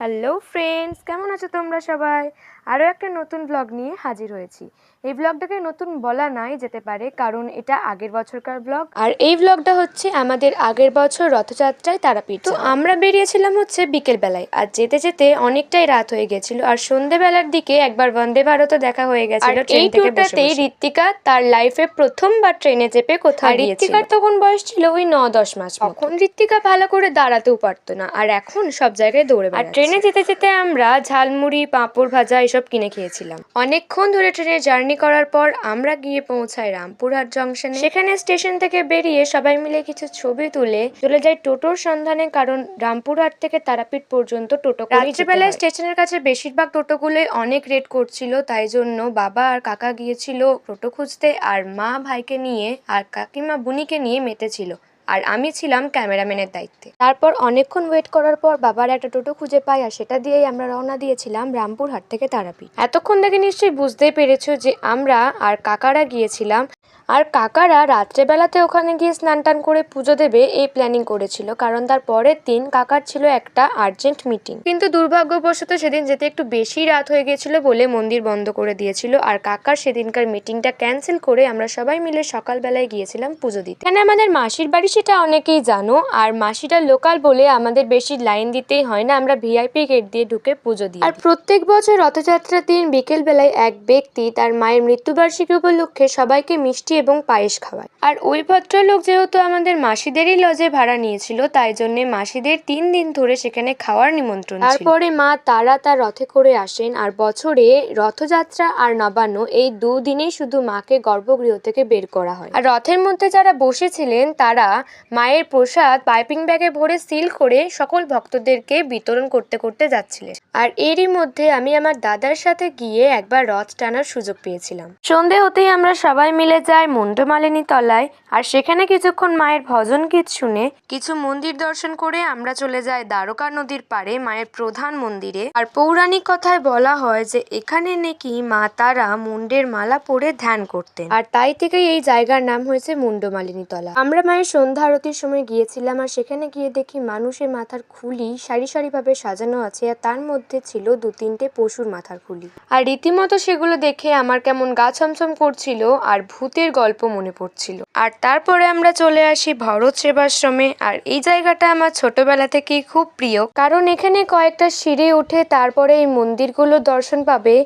Hello friends কেমন আছো তোমরা সবাই? আরও একটা নতুন ব্লগ নিয়ে হাজির হয়েছি। এই ব্লগটাকে নতুন বলা নাই যেতে পারে কারণ এটা আগের বছরকার ব্লগ আর এই ব্লগটা হচ্ছে আমাদের আগের বছর রথযাত্রায় তারাপীঠ তো আমরা বেরিয়েছিলাম হচ্ছে বিকেল বেলায় আর যেতে যেতে অনেকটাই রাত হয়ে গেছিল আর সন্ধেবেলার দিকে একবার বন্দে ভারতও দেখা হয়ে গেছিল এই ট্যুরটাতেই ঋত্বিকা তার লাইফে প্রথমবার ট্রেনে চেপে কোথাও আর ঋত্বিকার তখন বয়স ছিল ওই ন দশ মাস তখন ঋত্বিকা ভালো করে দাঁড়াতেও পারতো না আর এখন সব জায়গায় দৌড়ে আর ট্রেনে যেতে যেতে আমরা ঝালমুড়ি পাঁপড় ভাজা এসব কিনে খেয়েছিলাম। অনেকক্ষণ ধরে ট্রেনের জার্নি করার পর আমরা গিয়ে পৌঁছাই রামপুরহাট জংশনে। সেখানে স্টেশন থেকে বেরিয়ে সবাই মিলে কিছু ছবি তুলে চলে যাই টোটোর সন্ধানে কারণ রামপুরহাট থেকে তারাপীঠ পর্যন্ত টোটো রাত্রিবেলায় স্টেশনের কাছে বেশিরভাগ টোটোগুলোই অনেক রেট করছিল তাই জন্য বাবা আর কাকা গিয়েছিল টোটো খুঁজতে আর মা ভাইকে নিয়ে আর কাকিমা বুনিকে নিয়ে মেতেছিল। আর আমি ছিলাম ক্যামেরাম্যানের দায়িত্বে। তারপর অনেকক্ষণ ওয়েট করার পর বাবার একটা টোটো খুঁজে পাই আর সেটা দিয়েই আমরা রওনা দিয়েছিলাম রামপুরহাট থেকে তারাপীঠ। এতক্ষণ থেকে নিশ্চয়ই বুঝতেই পেরেছ যে আমরা আর কাকারা গিয়েছিলাম। আর কাকারা রাত্রেবেলাতে ওখানে গিয়ে স্নান টান করে পুজো দেবে এই প্ল্যানিং করেছিল। কারণ তার পরের দিন কাকার ছিল একটা আর্জেন্ট মিটিং কিন্তু দুর্ভাগ্যবশত সেদিন যেতে একটু বেশি রাত হয়ে গেছিল বলে মন্দির বন্ধ করে দিয়েছিল। আর কাকার সেদিনকার মিটিংটা ক্যান্সেল করে আমরা সবাই মিলে সকালবেলায় গিয়েছিলাম পুজো দিতে। এখানে আমাদের মাসির বাড়ি সেটা অনেকেই জানো আর মাসিটা লোকাল বলে আমাদের বেশি লাইন দিতেই হয় না আমরা ভিআইপি গেট দিয়ে ঢুকে পুজো দিই আর প্রত্যেক বছর রথযাত্রার দিন বিকেল বেলায় এক ব্যক্তি তার মায়ের মৃত্যুবার্ষিকী উপলক্ষে সবাইকে মিষ্টি এবং পায়েস খাওয়ায়। আর ওই ভদ্রলোক যেহেতু আমাদের মাসিদেরই লজে ভাড়া নিয়েছিল তাই জন্য মাসিদের তিন দিন ধরে সেখানে খাওয়ার নিমন্ত্রণ তারপরে মা তারা তার রথে করে আসেন আর বছরে রথযাত্রা আর নবান্ন এই দুদিনেই শুধু মাকে গর্ভগৃহ থেকে বের করা হয়। আর রথের মধ্যে যারা বসেছিলেন তারা মায়ের প্রসাদ পাইপিং ব্যাগে ভরে সিল করে সকল ভক্তদেরকে বিতরণ করতে করতে যাচ্ছিলেন। আর এরই মধ্যে আমি আমার দাদার সাথে গিয়ে একবার রথ টানার সুযোগ পেয়েছিলাম। সন্ধে হতেই আমরা সবাই মিলে যাই মুন্ডমালিনী তলায় আর সেখানে কিছুক্ষণ মায়ের ভজন গীত শুনে কিছু মন্দির দর্শন করে আমরা চলে যাই দ্বারকা নদীর পাড়ে মায়ের প্রধান মন্দিরে। আর পৌরাণিক কথায় বলা হয় যে এখানে নাকি মা তারা মুন্ডের মালা পরে ধ্যান করতেন। আর তাই থেকেই এই জায়গার নাম হয়েছে মুন্ডমালিনী তলা। আমরা মায়ের সন্ধ্যা আরতির সময় গিয়েছিলাম আর সেখানে গিয়ে দেখি মানুষের মাথার খুলি সারি সারিভাবে সাজানো আছে আর তার মধ্যে ছিল দু তিনটে পশুর মাথার খুলি। আর রীতিমতো সেগুলো দেখে আমার কেমন গা ছমছম করছিল আর ভূতের গল্প মনে পড়ছিল। আর তারপরে আমরা চলে আসি ভরত সেবাশ্রমে আর এই জায়গাটা আমার ছোটবেলা থেকেই খুব প্রিয়। কারণ এখানে কয়েকটা সিঁড়ি উঠে তারপরে এই মন্দিরগুলো দর্শন পাবে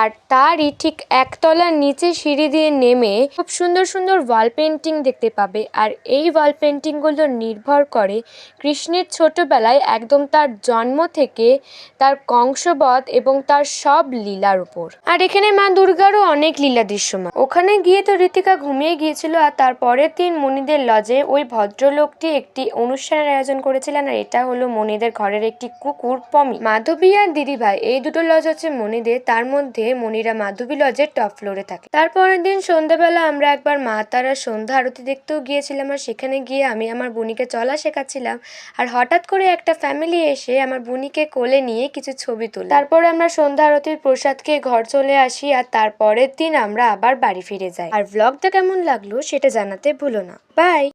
আর তারই ঠিক একতলার নিচে সিঁড়ি দিয়ে নেমে খুব সুন্দর সুন্দর ওয়াল পেন্টিং দেখতে পাবে। আর এই ওয়াল পেন্টিংগুলো নির্ভর করে। কৃষ্ণের ছোটবেলায় একদম তার জন্ম থেকে তার কংসবধ এবং তার সব লীলার উপর। আর এখানে মা দুর্গারও অনেক লীলা দৃশ্যমান। ওখানে গিয়ে তো ঋতিকা ঘুমিয়ে গিয়েছিল আর তারপরের দিন মণিদের লজে ওই ভদ্রলোকটি একটি অনুষ্ঠানের আয়োজন করেছিলেন আর এটা হলো মণিদের ঘরের একটি কুকুর পমি। মাধবী আর দিদিভাই এই দুটো লজ হচ্ছে মণিদের তার মধ্যে মণিরা মাধবী লজের টপ ফ্লোরে থাকে। তারপরের দিন সন্ধ্যাবেলা আমরা একবার মা তারা সন্ধ্যা আরতি দেখতেও গিয়েছিলাম আর সেখানে গিয়ে আমি আমার বুনিকে চলা শেখাচ্ছিলাম। আর হঠাৎ করে একটা ফ্যামিলি এসে আমার বুনিকে কোলে নিয়ে কিছু ছবি তুলে। তারপরে আমরা সন্ধ্যা আরতির প্রসাদকে ঘর চলে আসি আর তারপরের দিন আমরা আবার বাড়ি ফিরে যাই। আর ব্লগটা কেমন লাগল সেটা জানাতে ভুলো না। বাই